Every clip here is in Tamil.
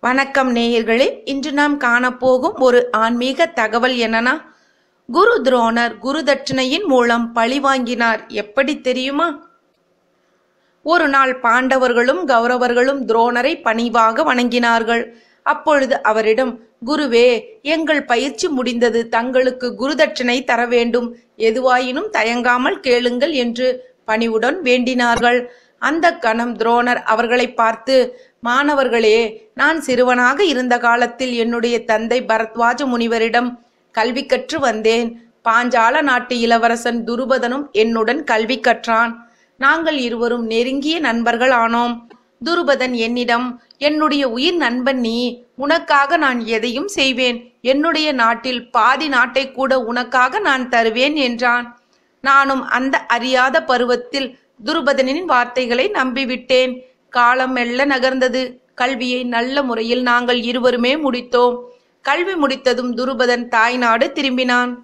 வணக்கம் நேயர்களே இன்று நாம் காணப்போகும் ஒரு ஆன்மீக தகவல் என்னன்னா குரு துரோணர் குரு தட்சிணையின் மூலம் பழி வாங்கினார். எப்படி தெரியுமா? ஒரு நாள் பாண்டவர்களும் கௌரவர்களும் துரோணரை பணிவாக வணங்கினார்கள். அப்பொழுது அவரிடம் குருவே எங்கள் பயிற்சி முடிந்தது. தங்களுக்கு குருதட்சணை தர வேண்டும். எதுவாயினும் தயங்காமல் கேளுங்கள் என்று பணிவுடன் வேண்டினார்கள். அந்த கணம் துரோணர் அவர்களை பார்த்து மாணவர்களே நான் சிறுவனாக இருந்த காலத்தில் என்னுடைய தந்தை பரத்வாஜ முனிவரிடம் கல்வி கற்று வந்தேன். பாஞ்சால நாட்டு இளவரசன் துருபதனும் என்னுடன் கல்வி கற்றான். நாங்கள் இருவரும் நெருங்கிய நண்பர்கள் ஆனோம். துருபதன் என்னிடம் என்னுடைய உயிர் நண்பன் நீ உனக்காக நான் எதையும் செய்வேன். என்னுடைய நாட்டில் பாதி நாட்டை கூட உனக்காக நான் தருவேன் என்றான். நானும் அந்த அறியாத பருவத்தில் துருபதனின் வார்த்தைகளை நம்பிவிட்டேன். காலம் மெல்ல நகர்ந்தது. கல்வியை நல்ல முறையில் நாங்கள் இருவருமே முடித்தோம். கல்வி முடித்ததும் துருபதன் தாய்நாடு திரும்பினான்.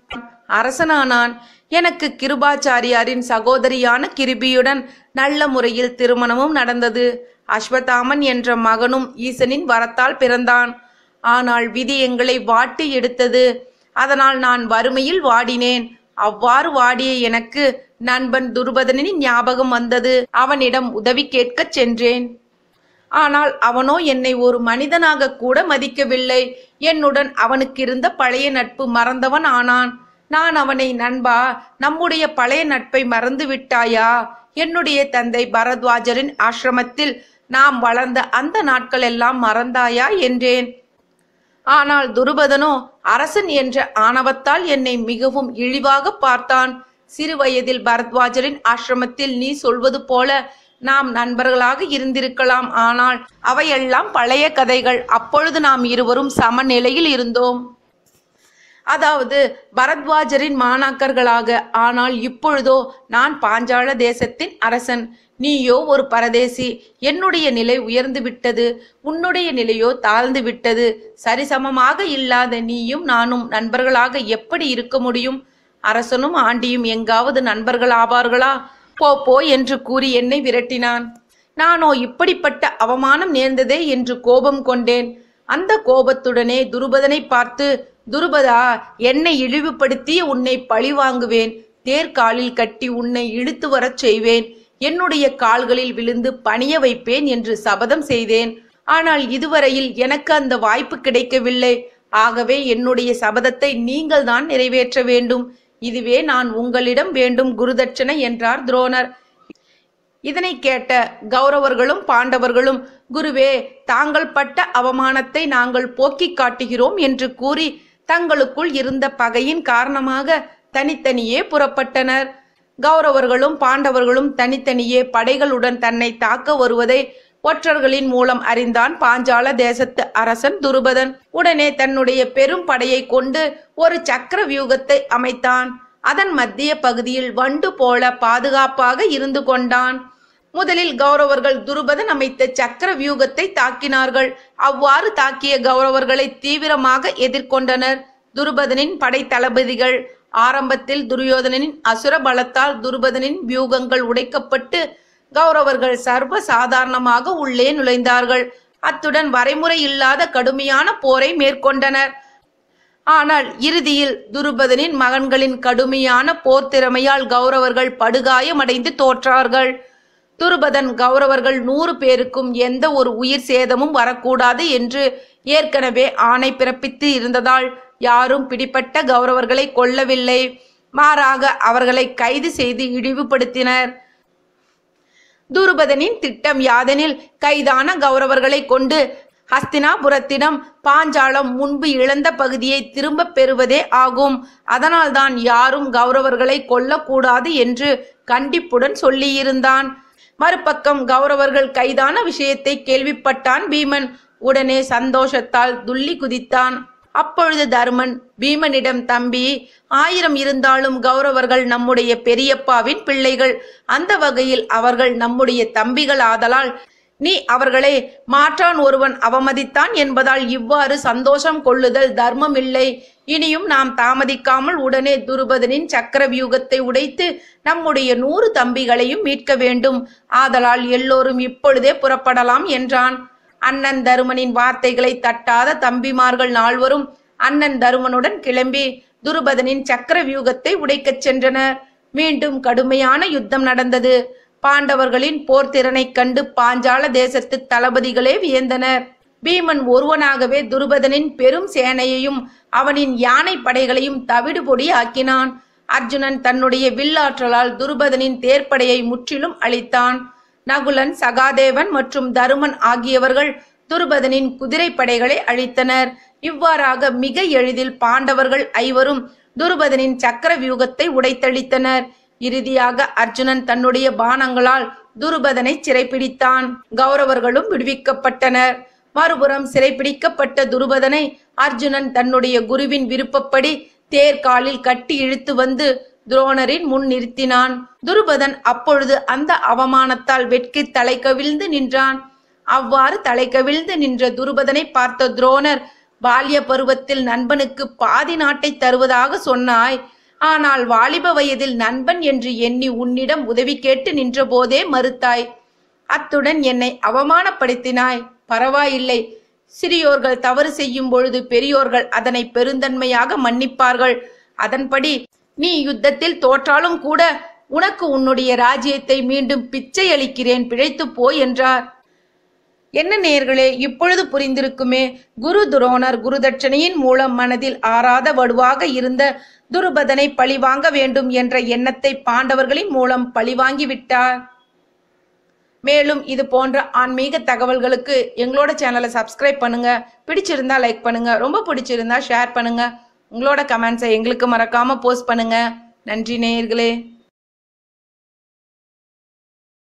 அரசனானான். எனக்கு கிருபாச்சாரியாரின் சகோதரியான கிருபியுடன் நல்ல முறையில் திருமணமும் நடந்தது. அஸ்வதாமன் என்ற மகனும் ஈசனின் வரத்தால் பிறந்தான். ஆனால் விதி எங்களை வாட்டி எடுத்தது. அதனால் நான் வறுமையில் வாடினேன். அவ்வாறு வாடிய எனக்கு நண்பன் துருபதனின் ஞாபகம் வந்தது. அவனிடம் உதவி கேட்கச் சென்றேன். ஆனால் அவனோ என்னை ஒரு மனிதனாக கூட மதிக்கவில்லை. என்னுடன் அவனுக்கு இருந்த பழைய நட்பு மறந்தவன் ஆனான். நான் அவனை நண்பா நம்முடைய பழைய நட்பை மறந்து விட்டாயா? என்னுடைய தந்தை பரத்வாஜரின் ஆசிரமத்தில் நாம் வளர்ந்த அந்த நாட்கள் எல்லாம் மறந்தாயா? என்றேன். ஆனால் துருபதனோ அரசன் என்ற ஆணவத்தால் என்னை மிகவும் இழிவாக பார்த்தான். சிறு வயதில் பரத்வாஜரின் ஆசிரமத்தில் நீ சொல்வது போல நாம் நண்பர்களாக இருந்திருக்கலாம். ஆனால் அவையெல்லாம் பழைய கதைகள். அப்பொழுது நாம் இருவரும் சமநிலையில் இருந்தோம். அதாவது பரத்வாஜரின் மாணாக்கர்களாக ஆனால் இப்பொழுதோ நான் பாஞ்சால தேசத்தின் அரசன். நீயோ ஒரு பரதேசி. என்னுடைய நிலை உயர்ந்து விட்டது. உன்னுடைய நிலையோ தாழ்ந்து விட்டது. சரிசமமாக இல்லாத நீயும் நானும் நண்பர்களாக எப்படி இருக்க முடியும்? அரசனும் ஆண்டியும் எங்காவது நண்பர்கள் ஆவார்களா போ போ என்று கூறி என்னை விரட்டினான். நானோ இப்படிப்பட்ட அவமானம் நேர்ந்ததே என்று கோபம் கொண்டேன். அந்த கோபத்துடனே துருபதனை பார்த்து துருபதா என்னை இழிவுபடுத்தி உன்னை பழி வாங்குவேன். தேர்காலில் கட்டி உன்னை இழுத்து வரச் செய்வேன். என்னுடைய கால்களில் விழுந்து பணிய வைப்பேன் என்று சபதம் செய்தேன். ஆனால் இதுவரையில் எனக்கு அந்த வாய்ப்பு கிடைக்கவில்லை. ஆகவே என்னுடைய சபதத்தை நீங்கள் தான் நிறைவேற்ற வேண்டும். இதுவே நான் உங்களிடம் வேண்டும் குருதட்சணை என்றார் துரோணர். இதனை கேட்ட கௌரவர்களும் பாண்டவர்களும் குருவே தாங்கள் பட்ட அவமானத்தை நாங்கள் போக்கிக் காட்டுகிறோம் என்று கூறி தங்களுக்குள் இருந்த பகையின் காரணமாக தனித்தனியே புறப்பட்டனர். கௌரவர்களும் பாண்டவர்களும் தனித்தனியே படைகளுடன் தன்னை தாக்க வருவதை ஒற்றர்களின் மூலம் அறிந்தான் பாஞ்சால தேசத்து அரசன் துருபதன். உடனே தன்னுடைய பெரும் படையை கொண்டு ஒரு சக்கர வியூகத்தை அமைத்தான். அதன் மத்திய பகுதியில் வண்டு போல பாதுகாப்பாக இருந்து கொண்டான். முதலில் கௌரவர்கள் துருபதன் அமைத்த சக்கர வியூகத்தை தாக்கினார்கள். அவ்வாறு தாக்கிய கௌரவர்களை தீவிரமாக எதிர்கொண்டனர். துருபதனின் படை தளபதிகள் ஆரம்பத்தில் துரியோதனனின் அசுர பலத்தால் துருபதனின் வியூகங்கள் உடைக்கப்பட்டு கௌரவர்கள் சர்வ சாதாரணமாக உள்ளே நுழைந்தார்கள். அத்துடன் வரைமுறை இல்லாத கடுமையான போரை மேற்கொண்டனர். ஆனால் இறுதியில் துருபதனின் மகன்களின் கடுமையான போர் திறமையால் கௌரவர்கள் படுகாயமடைந்து தோற்றார்கள். துருபதன் கௌரவர்கள் நூறு பேருக்கும் எந்த ஒரு உயிர் சேதமும் வரக்கூடாது என்று ஏற்கனவே ஆணை பிறப்பித்து இருந்ததால் யாரும் பிடிப்பட்ட கௌரவர்களை கொல்லவில்லை. மாறாக அவர்களை கைது செய்து இழிவுபடுத்தினர். துருபதனின் திட்டம் யாதெனில் கைதான கௌரவர்களை கொண்டு ஹஸ்தினாபுரத்திடம் பாஞ்சாலம் முன்பு இழந்த பகுதியை திரும்பப் பெறுவதே ஆகும். அதனால்தான் யாரும் கௌரவர்களை கொல்லக்கூடாது என்று கண்டிப்புடன் சொல்லியிருந்தான். மறுபக்கம் கௌரவர்கள் கைதான விஷயத்தை கேள்விப்பட்டான் பீமன். உடனே சந்தோஷத்தால் துள்ளி குதித்தான். அப்பொழுது தர்மன் பீமனிடம் தம்பி ஆயிரம் இருந்தாலும் கௌரவர்கள் நம்முடைய பெரியப்பாவின் பிள்ளைகள். அந்த வகையில் அவர்கள் நம்முடைய தம்பிகள் ஆதலால் நீ அவர்களை மாற்றான் ஒருவன் அவமதித்தான் என்பதால் இவ்வாறு சந்தோஷம் கொள்ளுதல் தர்மம் இல்லை இனியும் நாம் தாமதிக்காமல் உடனே துருபதனின் சக்கர வியூகத்தை உடைத்து நம்முடைய நூறு தம்பிகளையும் மீட்க வேண்டும். ஆதலால் எல்லோரும் இப்பொழுதே புறப்படலாம் என்றான். அண்ணன் தருமனின் வார்த்தைகளை தட்டாத தம்பிமார்கள் நால்வரும் அண்ணன் தருமனுடன் கிளம்பி துருபதனின் சக்கர வியூகத்தை உடைக்கச் சென்றனர். மீண்டும் கடுமையான யுத்தம் நடந்தது. பாண்டவர்களின் போர் திறனைக் கண்டு பாஞ்சால தேசத்து தளபதிகளே வியந்தனர். பீமன் ஒருவனாகவே துருபதனின் பெரும் சேனையையும் அவனின் யானை படைகளையும் தவிடுபொடி ஆக்கினான். அர்ஜுனன் தன்னுடைய வில்லாற்றலால் துருபதனின் தேர்ப்படையை முற்றிலும் அழித்தான். நகுலன் சகாதேவன் மற்றும் தருமன் ஆகியவர்கள் துருபதனின் குதிரை படைகளை அழித்தனர். இவ்வாறாக மிக எளிதில் பாண்டவர்கள் ஐவரும் துருபதனின் சக்கர வியூகத்தை உடைத்தளித்தனர் இறுதியாக அர்ஜுனன் தன்னுடைய பானங்களால் துருபதனை சிறைப்பிடித்தான். கௌரவர்களும் விடுவிக்கப்பட்டனர். மறுபுறம் சிறைப்பிடிக்கப்பட்ட துருபதனை அர்ஜுனன் தன்னுடைய குருவின் விருப்பப்படி தேர்காலில் கட்டி இழுத்து வந்து துரோணரின் முன் நிறுத்தினான். துருபதன் அப்பொழுது அந்த அவமானத்தால் வெட்கி தலை கவிழ்ந்து நின்றான். அவ்வாறு தலை கவிழ்ந்து நின்ற துருபதனை பார்த்த துரோணர் பால்ய பருவத்தில் நண்பனுக்கு பாதி நாட்டை தருவதாக சொன்னாய். ஆனால் வாலிப வயதில் நண்பன் என்று எண்ணி உன்னிடம் உதவி கேட்டு நின்றபோதே மறுத்தாய். அத்துடன் என்னை அவமானப்படுத்தினாய். பரவாயில்லை. சிறியோர்கள் தவறு செய்யும் பொழுது பெரியோர்கள் அதனை பெருந்தன்மையாக மன்னிப்பார்கள். அதன்படி நீ யுத்தத்தில் தோற்றாலும் கூட உனக்கு உன்னுடைய ராஜ்யத்தை மீண்டும் பிச்சை அளிக்கிறேன். பிழைத்துப் போ என்றார். என்ன நேர்களே இப்பொழுது புரிந்திருக்குமே. குரு துரோணர் குருதட்சணையின் மூலம் மனதில் ஆறாத வடுவாக இருந்த துருபதனை பழிவாங்க வேண்டும் என்ற எண்ணத்தை பாண்டவர்களின் மூலம் பழிவாங்கி விட்டார். மேலும் இது போன்ற ஆன்மீக தகவல்களுக்கு எங்களோட சேனலை சப்ஸ்கிரைப் பண்ணுங்க. பிடிச்சிருந்தா லைக் பண்ணுங்க. ரொம்ப பிடிச்சிருந்தா ஷேர் பண்ணுங்க. உங்களோட கமெண்ட்ஸை எங்களுக்கு மறக்காம போஸ்ட் பண்ணுங்க. நன்றி நேயர்களே